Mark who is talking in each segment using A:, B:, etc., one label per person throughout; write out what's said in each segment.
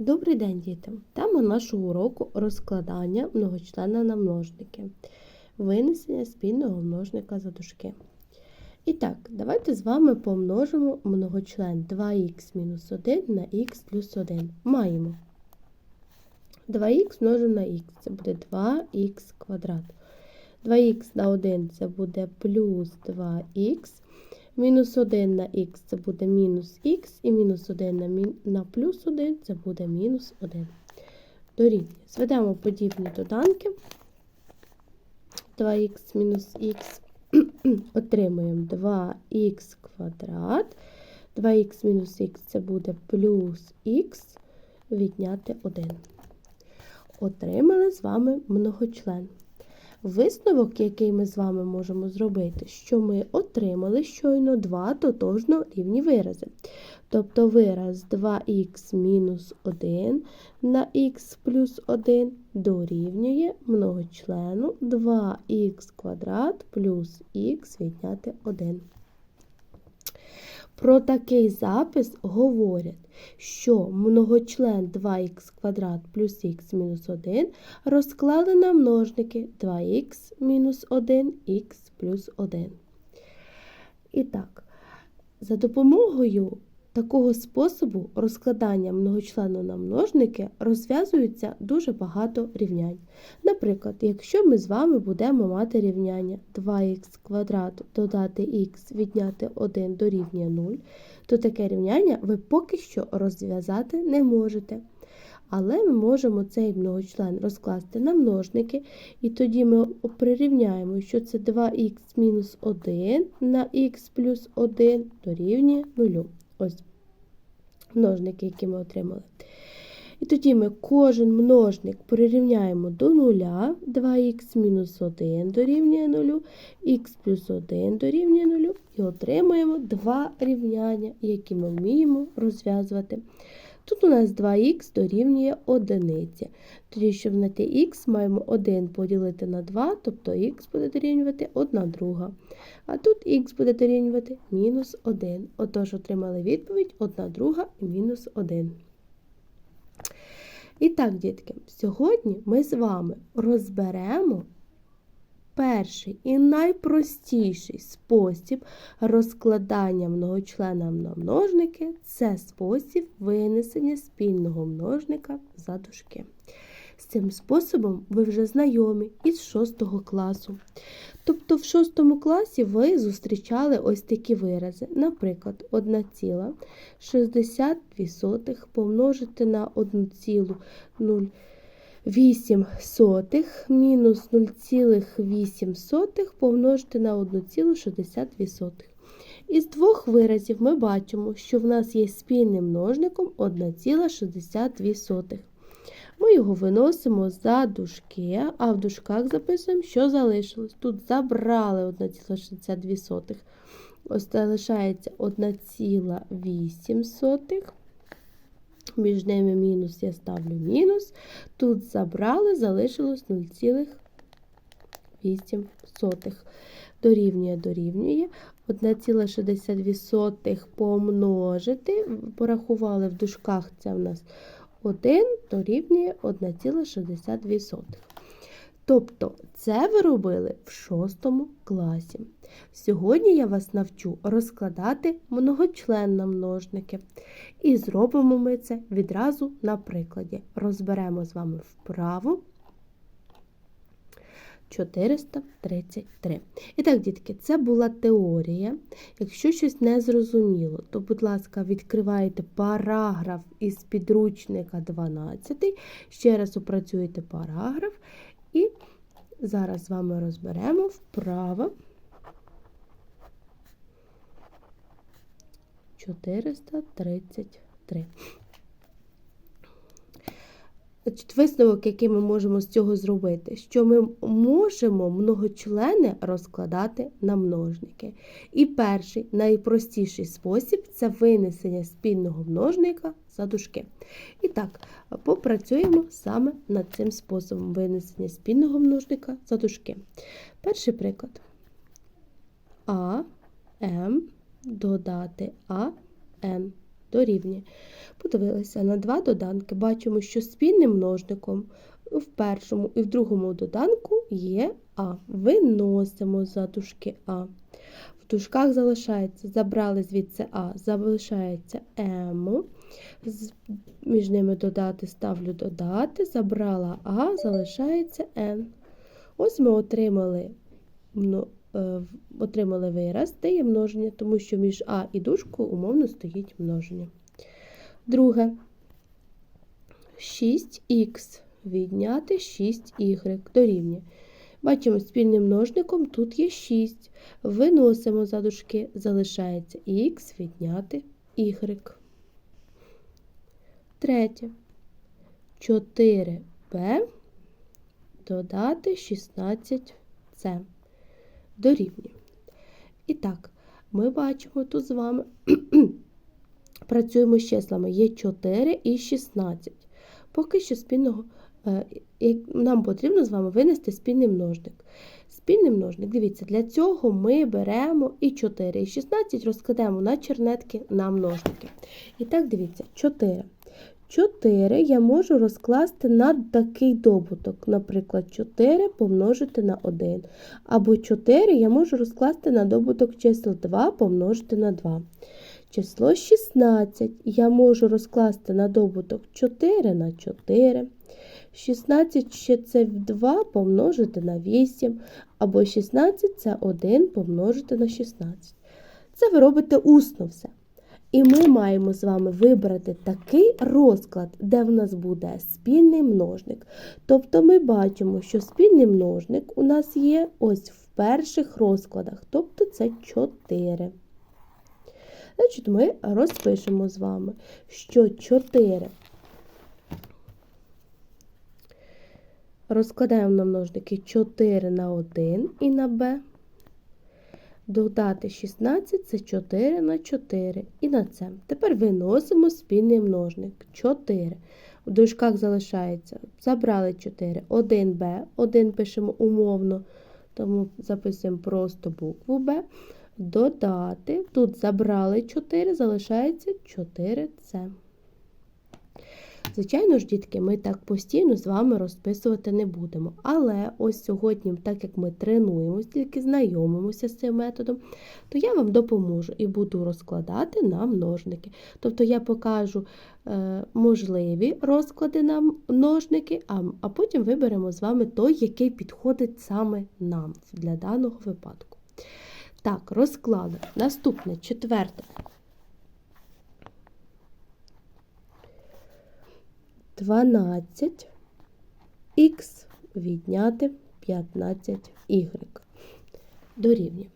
A: Добрий день, діти! Тема нашого уроку розкладання многочлена на множники, винесення спільного множника за дужки. І так, давайте з вами помножимо многочлен 2х мінус 1 на х плюс 1. Маємо 2х множимо на х, це буде 2х квадрат. 2х на 1 це буде плюс 2х. Мінус 1 на х це буде мінус х, і мінус 1 на, мін... на плюс 1 це буде мінус 1. Дорівнює. Зведемо подібні доданки. 2х мінус х отримуємо 2х квадрат. 2х мінус х це буде плюс х відняти 1. Отримали з вами многочлен. Висновок, який ми з вами можемо зробити, що ми отримали щойно два тотожно рівні вирази. Тобто вираз 2х мінус 1 на х плюс 1 дорівнює многочлену 2х квадрат плюс х відняти 1. Про такий запис говорять, що многочлен 2х квадрат плюс х мінус 1 розклали на множники 2х мінус 1 х плюс 1. І так, за допомогою такого способу розкладання многочлену на множники розв'язується дуже багато рівнянь. Наприклад, якщо ми з вами будемо мати рівняння 2х квадрат додати х відняти 1 дорівнює 0, то таке рівняння ви поки що розв'язати не можете. Але ми можемо цей многочлен розкласти на множники, і тоді ми прирівняємо, що це 2х мінус 1 на х плюс 1 дорівнює 0. Ось множники, які ми отримали. І тоді ми кожен множник прирівняємо до нуля, 2х мінус 1 дорівнює 0, х плюс 1 дорівнює 0, і отримаємо два рівняння, які ми вміємо розв'язувати. Тут у нас 2х дорівнює 1. Тоді, щоб знайти х, маємо 1 поділити на 2, тобто х буде дорівнювати 1 друга. А тут х буде дорівнювати мінус 1. Отож, отримали відповідь 1 друга і мінус 1. І так, дітки, сьогодні ми з вами розберемо перший і найпростіший спосіб розкладання многочлена на множники це спосіб винесення спільного множника за дужки. З цим способом ви вже знайомі із 6 класу. Тобто в 6 класі ви зустрічали ось такі вирази. Наприклад, 1,62 помножити на 1,08 мінус 0,8 помножити на 1,62. Із двох виразів ми бачимо, що в нас є спільним множником 1,62. Ми його виносимо за дужки, а в дужках записуємо, що залишилось. Тут забрали 1,62. Ось залишається 1,8. Між ними мінус я ставлю мінус. Тут забрали, залишилось 0,8. Дорівнює, дорівнює. 1,62 помножити. Порахували в дужках, це в нас 1 дорівнює 1,62. Тобто це ви робили в 6 класі. Сьогодні я вас навчу розкладати многочлен на множники. І зробимо ми це відразу на прикладі. Розберемо з вами вправу 433. І так, дітки, це була теорія. Якщо щось не зрозуміло, то, будь ласка, відкривайте параграф із підручника 12, ще раз опрацюєте параграф, і зараз з вами розберемо вправо 433. Висновок, який ми можемо з цього зробити, що ми можемо многочлени розкладати на множники. І перший, найпростіший спосіб це винесення спільного множника за дужки. І так, попрацюємо саме над цим способом винесення спільного множника за дужки. Перший приклад. А, М додати А, Н. дорівнює. Подивилися на два доданки. Бачимо, що спільним множником в першому і в другому доданку є А. Виносимо за дужки А. В дужках залишається, забрали звідси А, залишається М. Між ними додати ставлю додати, забрала А, залишається Н. Ось ми отримали, отримали вираз, де є множення, тому що між А і дужкою умовно стоїть множення. Друге. 6х відняти 6y дорівнює. Бачимо, спільним множником тут є 6. Виносимо за дужки, залишається х відняти y. Третє. 4b додати 16c дорівнює. І так, ми бачимо тут з вами, працюємо з числами є 4 і 16. Поки що спільного е, нам потрібно з вами винести спільний множник. Спільний множник, дивіться, для цього ми беремо і 4, і 16 розкладаємо на чернетки на множники. І так, дивіться, 4. 4 я можу розкласти на такий добуток. Наприклад, 4 помножити на 1. Або 4 я можу розкласти на добуток чисел 2 помножити на 2. Число 16 я можу розкласти на добуток 4 на 4. 16 ще це 2 помножити на 8, або 16 це 1 помножити на 16. Це ви робите усно все. І ми маємо з вами вибрати такий розклад, де в нас буде спільний множник. Тобто ми бачимо, що спільний множник у нас є ось в перших розкладах, тобто це 4. Значить, ми розпишемо з вами, що 4 розкладаємо на множники 4 на 1 і на b. Додати 16 це 4 на 4 і на це. Тепер виносимо спільний множник 4. У дужках залишається. Забрали 4, 1b, 1 пишемо умовно, тому записуємо просто букву b. Додати. Тут забрали 4, залишається 4c. Звичайно ж, дітки, ми так постійно з вами розписувати не будемо. Але ось сьогодні, так як ми тренуємося, тільки знайомимося з цим методом, то я вам допоможу і буду розкладати на множники. Тобто я покажу е, можливі розклади на множники, а, потім виберемо з вами той, який підходить саме нам для даного випадку. Так, розклали. Наступне четверте. 12 х відняти 15 y дорівнює.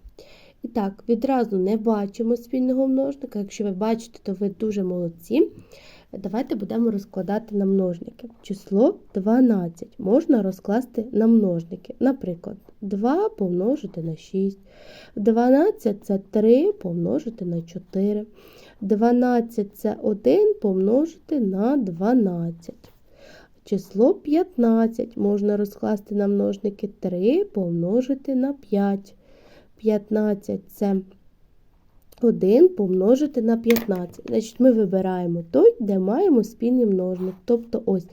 A: І так, відразу не бачимо спільного множника. Якщо ви бачите, то ви дуже молодці. Давайте будемо розкладати на множники. Число 12 можна розкласти на множники. Наприклад, 2 помножити на 6. 12 це 3 помножити на 4. 12 це 1 помножити на 12. Число 15 можна розкласти на множники 3 помножити на 5. 15 це 1 помножити на 15. Значить, ми вибираємо той, де маємо спільний множник. Тобто ось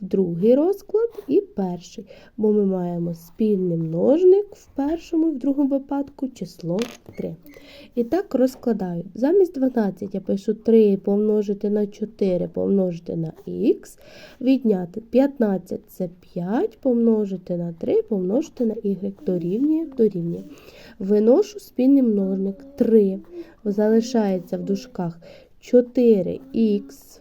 A: другий розклад і перший. Бо ми маємо спільний множник в першому і в другому випадку число 3. І так розкладаю. Замість 12 я пишу 3 помножити на 4 помножити на х, відняти 15 це 5 помножити на 3 помножити на y. Дорівнює, дорівнює. Виношу спільний множник 3. Залишається в дужках 4х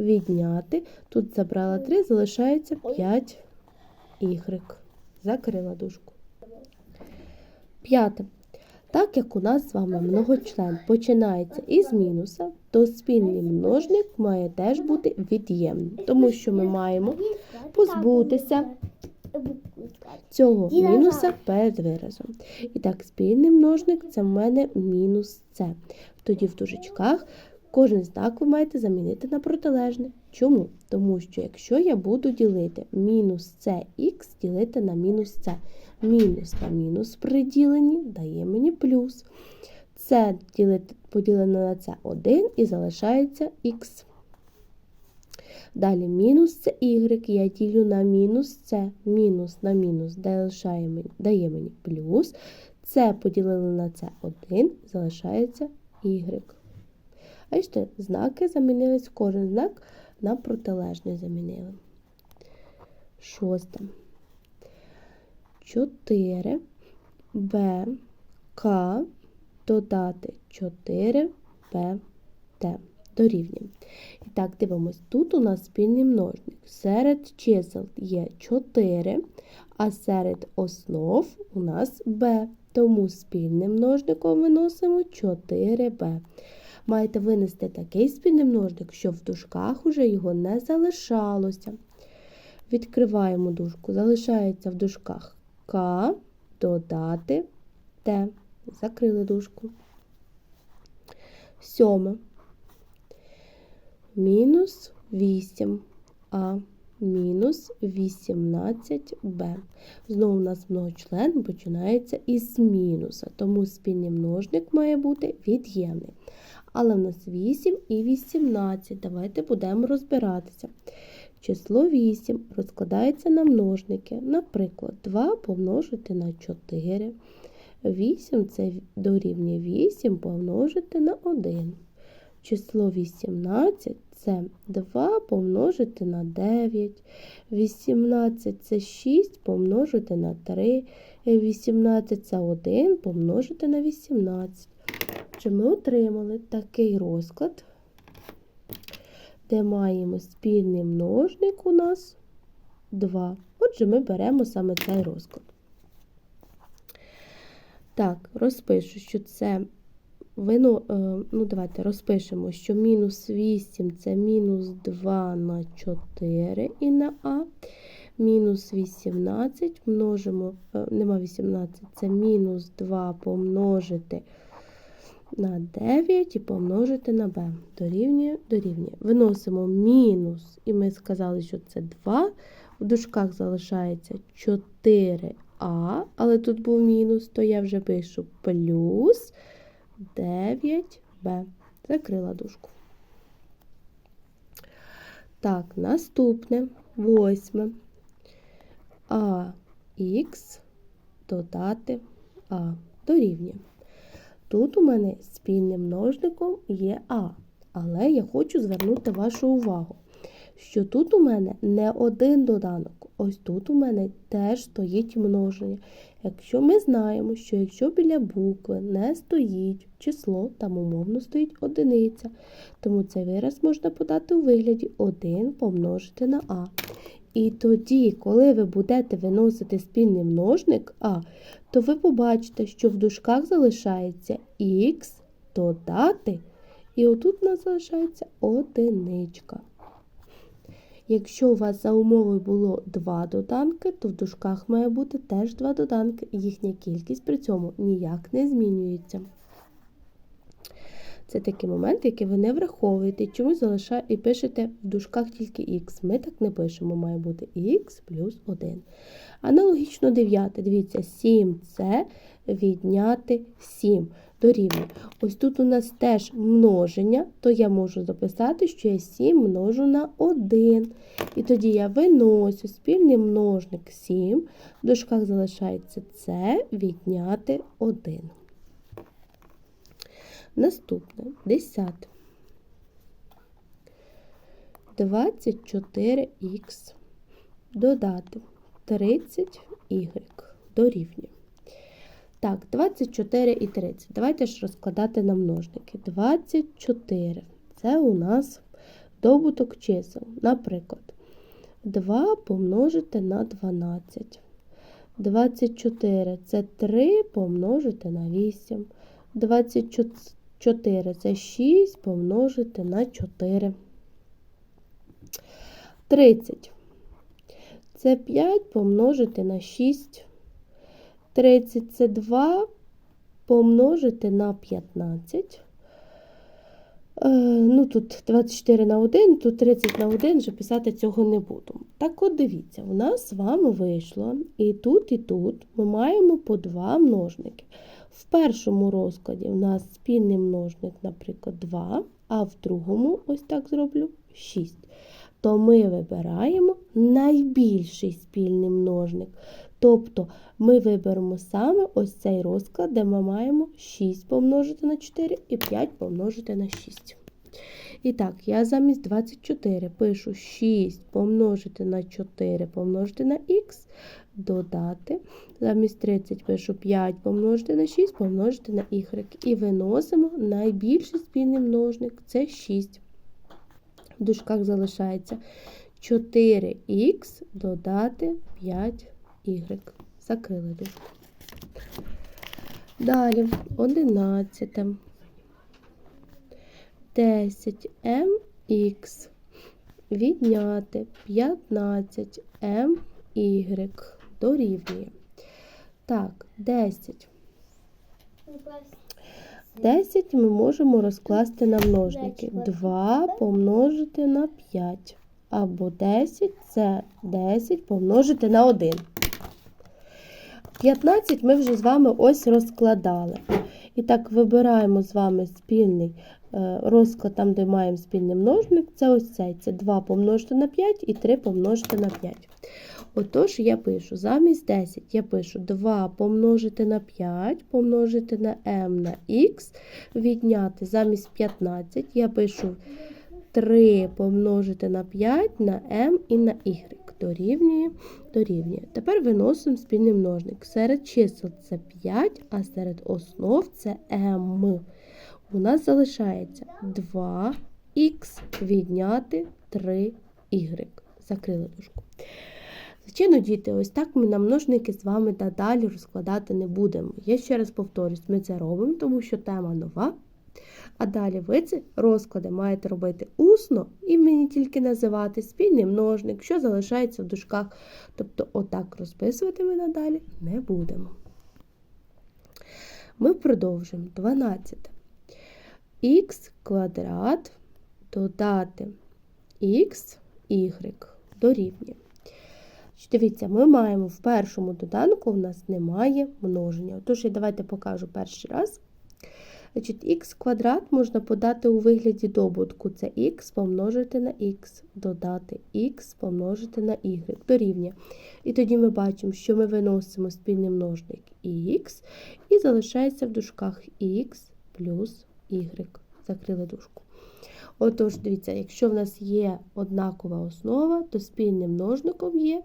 A: відняти. Тут забрала 3, залишається 5 y. Закрила дужку. П'яте. Так як у нас з вами многочлен починається із мінуса, то спільний множник має теж бути від'ємним, тому що ми маємо позбутися цього мінуса перед виразом. І так, спільний множник це в мене мінус С. Тоді в дужечках кожен знак ви маєте замінити на протилежне. Чому? Тому що якщо я буду ділити мінус Сх ділити на мінус С, мінус на мінус при діленні дає мені плюс. Це ділити- поділено на це 1 і залишається х. Далі мінус це y, я ділю на мінус це, мінус на мінус дає мені плюс. Це поділили на це 1, залишається y. Бачите, знаки замінились, кожен знак на протилежний замінили. Шосте. 4 Б К додати 4 Б Т дорівнює. І так, дивимось, тут у нас спільний множник. Серед чисел є 4, а серед основ у нас b. Тому спільним множником виносимо 4b. Маєте винести такий спільний множник, щоб в дужках уже його не залишалося. Відкриваємо дужку. Залишається в дужках К додати Т. Закрили дужку. Сьоме мінус 8а мінус 18b. Знову у нас многочлен починається із мінуса, тому спільний множник має бути від'ємний. Але в нас 8 і 18. Давайте будемо розбиратися. Число 8 розкладається на множники. Наприклад, 2 помножити на 4. 8 це дорівнює 8 помножити на 1. Число 18 це 2 помножити на 9. 18 це 6 помножити на 3. 18 це 1 помножити на 18. Отже, ми отримали такий розклад, де маємо спільний множник у нас 2. Отже, ми беремо саме цей розклад. Так, розпишу, що це Вино, е, ну давайте розпишемо, що мінус 8 це мінус 2 на 4 і на А. Мінус 18 множимо, е, нема 18, це мінус 2 помножити на 9 і помножити на b. Дорівнює, дорівнює. Виносимо мінус, і ми сказали, що це 2. В дужках залишається 4а, але тут був мінус, то я вже пишу плюс. 9b. Закрила дужку. Так, наступне восьме. АХ додати А дорівнює. Тут у мене спільним множником є А, але я хочу звернути вашу увагу, що тут у мене не один доданок. Ось тут у мене теж стоїть множення. Якщо ми знаємо, що якщо біля букви не стоїть число, там умовно стоїть одиниця, тому цей вираз можна подати у вигляді 1 помножити на А. І тоді, коли ви будете виносити спільний множник А, то ви побачите, що в дужках залишається х додати, і отут у нас залишається одиничка. Якщо у вас за умовою було два доданки, то в дужках має бути теж два доданки, їхня кількість при цьому ніяк не змінюється. Це такий момент, який ви не враховуєте, чомусь залишаєте і пишете в дужках тільки х. Ми так не пишемо, має бути х плюс 1. Аналогічно 9. Дивіться, 7 це відняти 7 дорівнює. Ось тут у нас теж множення, то я можу записати, що я 7 множу на 1. І тоді я виносю спільний множник 7, в дужках залишається це відняти 1. Наступне 10. 24х додати 30y дорівнює. Так, 24 і 30. Давайте ж розкладати на множники. 24 це у нас добуток чисел. Наприклад, 2 помножити на 12. 24 це 3 помножити на 8. 24 це 6 помножити на 4. 30. Це 5 помножити на 6. 30 це 2 помножити на 15. Е, ну, Тут 24 на 1, тут 30 на 1, вже писати цього не буду. Так от дивіться, у нас з вами вийшло і тут, і тут ми маємо по два множники. В першому розкладі у нас спільний множник, наприклад, 2, а в другому, ось так зроблю, 6. То ми вибираємо найбільший спільний множник. Тобто ми виберемо саме ось цей розклад, де ми маємо 6 помножити на 4 і 5 помножити на 6. І так, я замість 24 пишу 6 помножити на 4 помножити на х, додати. Замість 30 пишу 5 помножити на 6 помножити на y. І виносимо найбільший спільний множник це 6. В дужках залишається 4х додати 5y. Закрили дужку. Далі 11. 10mx відняти 15my дорівнює. Так, 10. 10 ми можемо розкласти на множники. 2 помножити на 5. Або 10 це 10 помножити на 1. 15 ми вже з вами ось розкладали. І так, вибираємо з вами спільний е, розклад, там, де маємо спільний множник, це ось цей. Це 2 помножити на 5 і 3 помножити на 5. Отож, я пишу замість 10 я пишу 2 помножити на 5, помножити на m на x, відняти замість 15 я пишу 3 помножити на 5 на m і на y. Дорівнює, дорівнює. Тепер виносимо спільний множник. Серед чисел це 5, а серед основ це m. У нас залишається 2х відняти 3y. Закрили дужку. Звичайно, діти, ось так ми на множники з вами далі розкладати не будемо. Я ще раз повторюсь, ми це робимо, тому що тема нова. А далі ви ці розклади маєте робити усно і мені тільки називати спільний множник, що залишається в дужках. Тобто, отак розписувати ми надалі не будемо. Ми продовжуємо 12. Х квадрат додати х, y дорівнює. Дивіться, ми маємо в першому доданку, у нас немає множення. Тож, я давайте покажу перший раз. Значить, х квадрат можна подати у вигляді добутку. Це х помножити на х, додати х помножити на y дорівнює. І тоді ми бачимо, що ми виносимо спільний множник х, і залишається в дужках х плюс y. Закрили дужку. Отож, дивіться, якщо в нас є однакова основа, то спільним множником є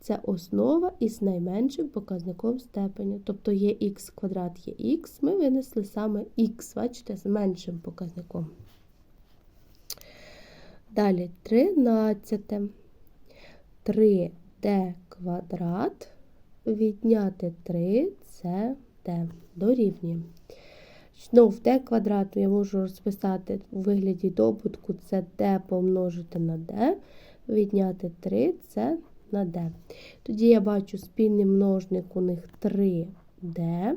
A: це основа із найменшим показником степеня. Тобто є х квадрат є х, ми винесли саме х, бачите, з меншим показником. Далі 13. 3d квадрат відняти 3 d дорівнює. В d квадрат я можу розписати у вигляді добутку це d помножити на d, відняти 3 це на d. Тоді я бачу спільний множник у них 3d.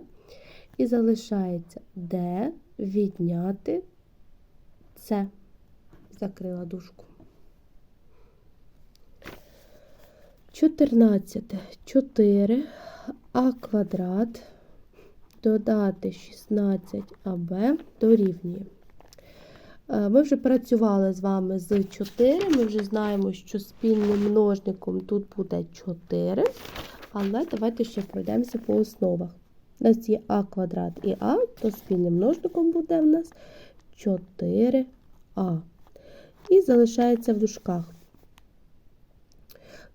A: І залишається d відняти c. Закрила дужку. 14. 4 а квадрат додати 16аб дорівнює. Е, ми вже працювали з вами з 4, ми вже знаємо, що спільним множником тут буде 4, але давайте ще пройдемося по основах. У нас є а квадрат і а, то спільним множником буде в нас 4а. І залишається в дужках.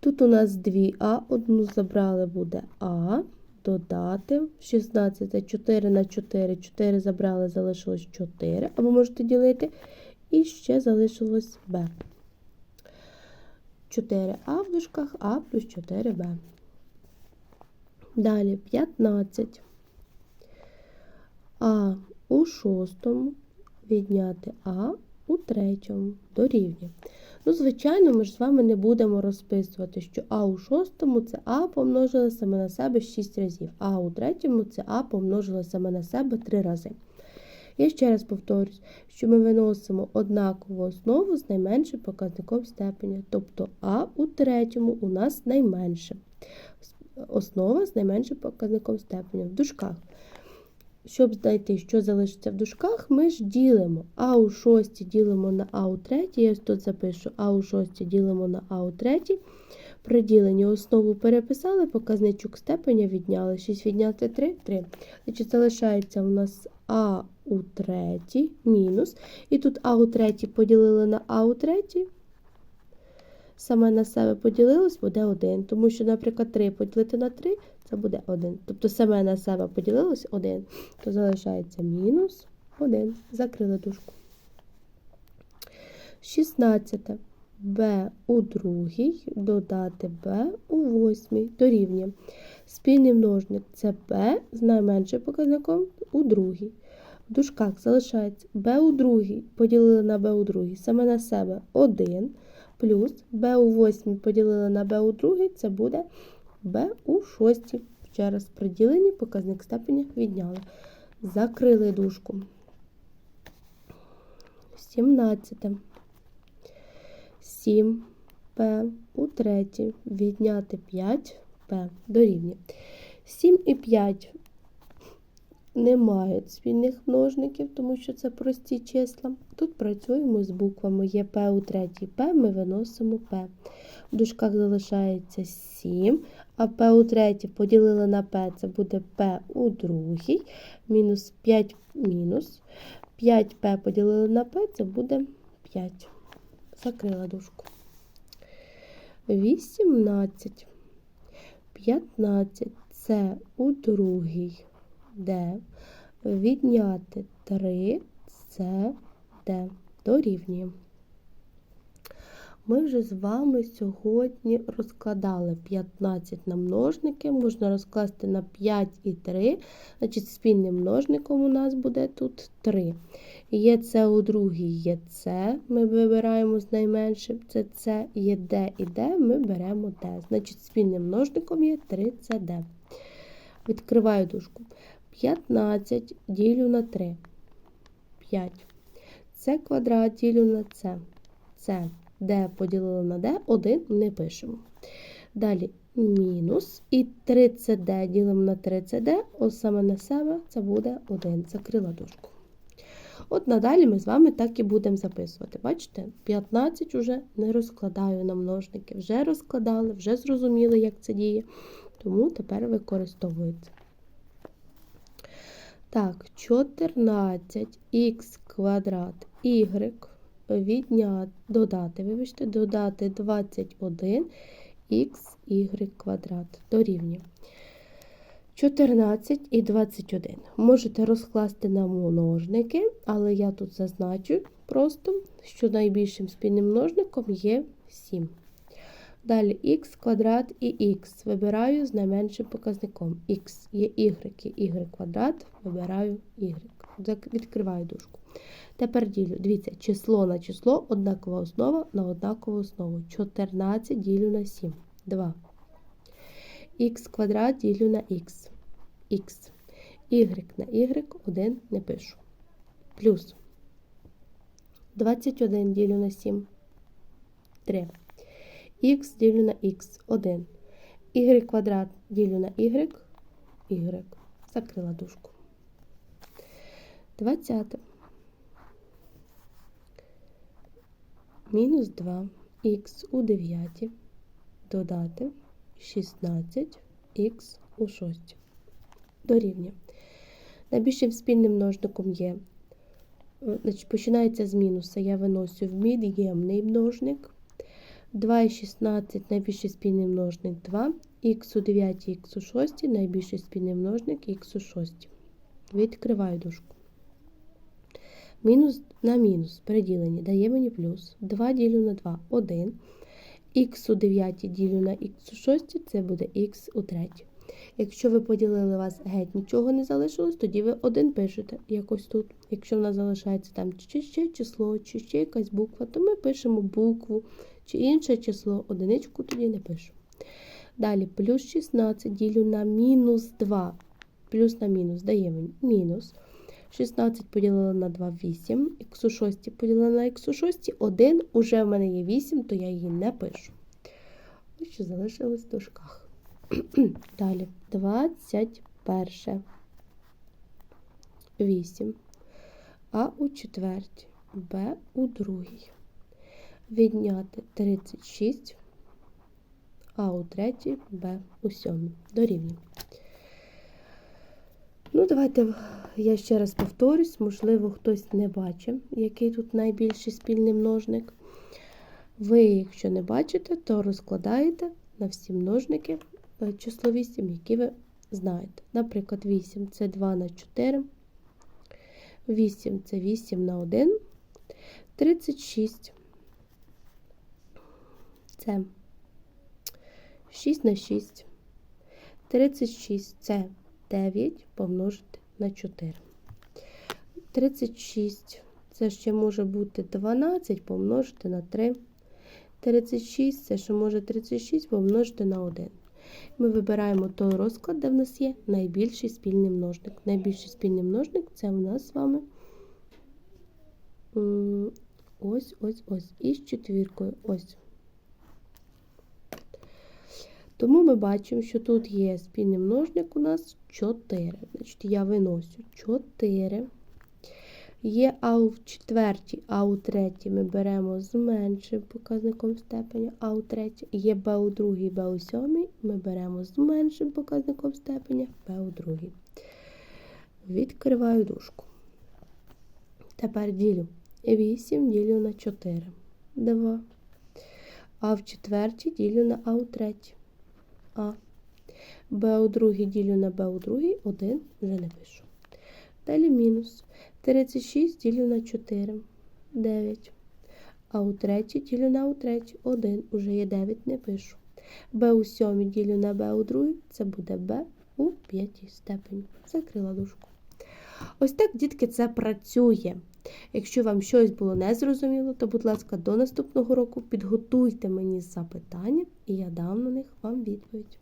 A: Тут у нас 2а, одну забрали буде а, додати 16, 4 на 4, 4 забрали, залишилось 4, або можете ділити, і ще залишилось b. 4а в дужках, а плюс 4b. Далі 15. А у шостому відняти А у третьому дорівнює. Ну, звичайно, ми ж з вами не будемо розписувати, що А у шостому це А помножили саме на себе 6 разів, а у третьому це А помножили саме на себе 3 рази. Я ще раз повторюсь, що ми виносимо однакову основу з найменшим показником степеня. Тобто А у третьому у нас найменше. Основа з найменшим показником степеня в дужках. Щоб знайти, що залишиться в дужках, ми ж ділимо. А у шості ділимо на А у третій. Я тут запишу А у шості ділимо на А у третій. При діленні основу переписали, показничок степеня відняли. 6 відняти 3 3. Значить, залишається у нас А у третій мінус. І тут А у третій поділили на А у третій. Саме на себе поділилось, буде 1. Тому що, наприклад, 3 поділити на 3 це буде 1. Тобто саме на себе поділилось 1. То залишається мінус 1. Закрили дужку. 16. Б у другій додати Б у восьмій дорівнює. Спільний множник це Б з найменшим показником у другій. В дужках залишається Б у другій поділили на Б у другій, саме на себе 1, плюс Б у восьмій поділили на Б у другій, це буде Б у шостій. Через приділені показник степеня відняли. Закрили дужку. 17. 7П у третій відняти 5П дорівнює. 7 і 5 не мають спільних множників, тому що це прості числа. Тут працюємо з буквами є П у третій П, ми виносимо П. В дужках залишається 7, а П у третій поділили на П, це буде П у другій, мінус 5 мінус. 5П поділили на П, це буде 5. Закрила дужку. 18. 15 це у другій Д. Відняти 3 це Д. Дорівнює. Ми вже з вами сьогодні розкладали 15 на множники, можна розкласти на 5 і 3, значить спільним множником у нас буде тут 3. Є С у другій є С, ми вибираємо з найменшим, це С, є Д і Д, ми беремо Д. Значить, спільним множником є 3CD. Відкриваю дужку. 15 ділю на 3. 5. С квадрат ділю на С. С. Д поділили на Д, 1 не пишемо. Далі мінус. І 3CD ділимо на 3CD, ось саме на себе це буде 1. Закрила дужку. От надалі ми з вами так і будемо записувати. Бачите, 15 вже не розкладаю на множники. Вже розкладали, вже зрозуміли, як це діє. Тому тепер використовується. Так, 14х квадрат y відняти, додати, вибачте, додати 21 xy квадрат дорівнює 14 і 21. Можете розкласти на множники, але я тут зазначу просто, що найбільшим спільним множником є 7. Далі х квадрат і х вибираю з найменшим показником. х є y, і y квадрат, вибираю y. Відкриваю дужку. Тепер ділю. Дивіться, число на число, однакова основа на однакову основу. 14 ділю на 7. 2. Х квадрат ділю на х. Х. Y на y 1 не пишу. Плюс 21 ділю на 7. 3. Х ділю на х 1. Y квадрат ділю на y. Y. Закрила дужку. 20. Мінус 2 х у 9 додати 16 х у 6 дорівнює. Найбільшим спільним множником є, значить, починається з мінуса, я виносю в від'ємний множник. 2 і 16 найбільший спільний множник 2, х у 9 х у 6 найбільший спільний множник х у 6. Відкриваю дужку. Мінус на мінус переділені дає мені плюс. 2 ділю на 2 1. Х у 9 ділю на х у 6, це буде х у 3. Якщо ви поділили вас геть нічого не залишилось, тоді ви один пишете якось тут. Якщо в нас залишається там чи ще число, чи ще якась буква, то ми пишемо букву чи інше число, одиничку тоді не пишемо. Далі плюс 16 ділю на мінус 2. Плюс на мінус дає мені мінус. 16 поділила на 2 8, х у 6 поділила на х у 6, 1, уже в мене є 8, то я її не пишу. Ось що залишилось в дужках. Далі 21. 8. А у четвертій, Б у другій. Відняти 36, А у третій, Б у сьомій. Дорівнює. Ну, давайте я ще раз повторюсь, можливо, хтось не бачив, який тут найбільший спільний множник. Ви, якщо не бачите, то розкладаєте на всі множники е, число 8, які ви знаєте. Наприклад, 8 це 2 на 4, 8 це 8 на 1, 36 це 6 на 6, 36 це 9 помножити на 4. 36 це ще може бути 12 помножити на 3. 36 це ще може 36 помножити на 1. Ми вибираємо той розклад, де в нас є найбільший спільний множник. Найбільший спільний множник це у нас з вами ось, ось, ось. Із четвіркою. Ось. Тому ми бачимо, що тут є спільний множник у нас 4. Значить, я виносю 4. Є А у четвертій, А у третій ми беремо з меншим показником степеня, А у третій. Є Б у другій, Б у сьомій, ми беремо з меншим показником степеня, Б у другій. Відкриваю дужку. Тепер ділю 8 ділю на 4. 2. А в четвертій ділю на А у третій. А. Б у другій ділю на Б у другій, 1 вже не пишу. Далі мінус. 36 ділю на 4, 9. А у третій ділю на у третій, 1. Уже є 9, не пишу. Б у сьомій ділю на Б у другій, це буде Б у п'ятій степені. Закрила дужку. Ось так, дітки, це працює. Якщо вам щось було незрозуміло, то, будь ласка, до наступного року підготуйте мені запитання, і я дам на них вам відповідь.